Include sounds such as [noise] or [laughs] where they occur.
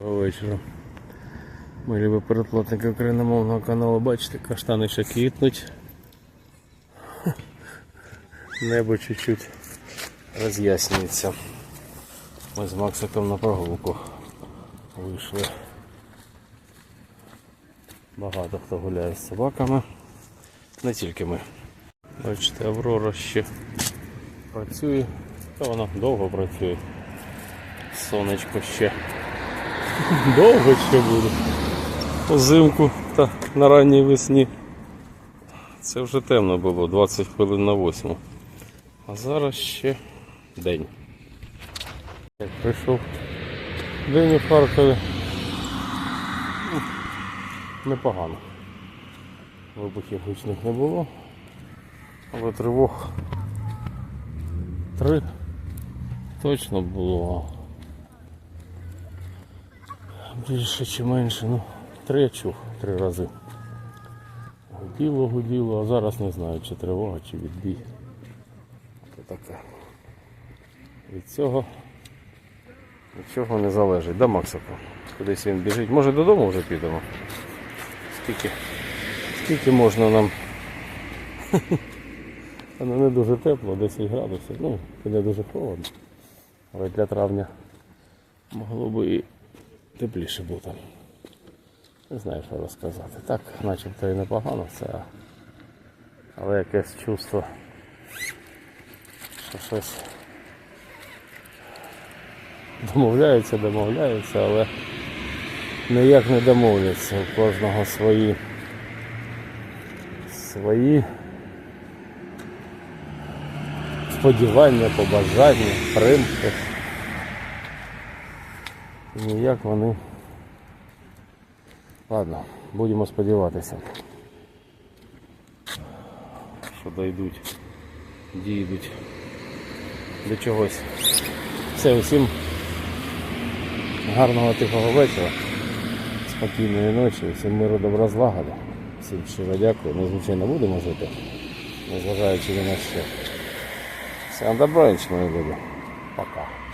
Доброго вечора. Ми любі передплатники україномовного каналу, бачите, каштани ще квітнуть. Небо чуть-чуть роз'яснюється. Ми з Максиком на прогулку вийшли. Багато хто гуляє з собаками. Не тільки ми. Бачите, Аврора ще працює, та вона довго працює. Сонечко ще довго ще буде. Озимку та на ранній весні. Це вже темно було, 20 хвилин на 8. А зараз ще день. Як прийшов день у Харкові. ну, Непогано. Вибухів гучних не було. Але тривог три точно було. Більше чи менше, ну, три я три рази. Гуділо, гуділо, а зараз не знаю, чи тривога, чи відбій. Це таке. Від цього нічого не залежить. Да, Максику? Кудись він біжить. Може додому вже підемо? Скільки, скільки можна нам? [laughs] Воно не дуже тепло, 10 градусів. Ну, це не дуже холодно. Але для травня могло би і тепліше бути. Не знаю, що розказати. Так, начебто і непогано все. Але якесь чувство, що щось домовляються, домовляються, але ніяк не домовляться. У кожного свої свої сподівання, побажання, примки. Ніяк вони. Ладно, будемо сподіватися. Що дійдуть, дійдуть до чогось. Все, усім гарного тихого вечора, спокійної ночі, всім миру добра злагоди. Всім щиро дякую. Ми звичайно будемо жити, незважаючи на що. Всім добраніч, мої люди. Пока.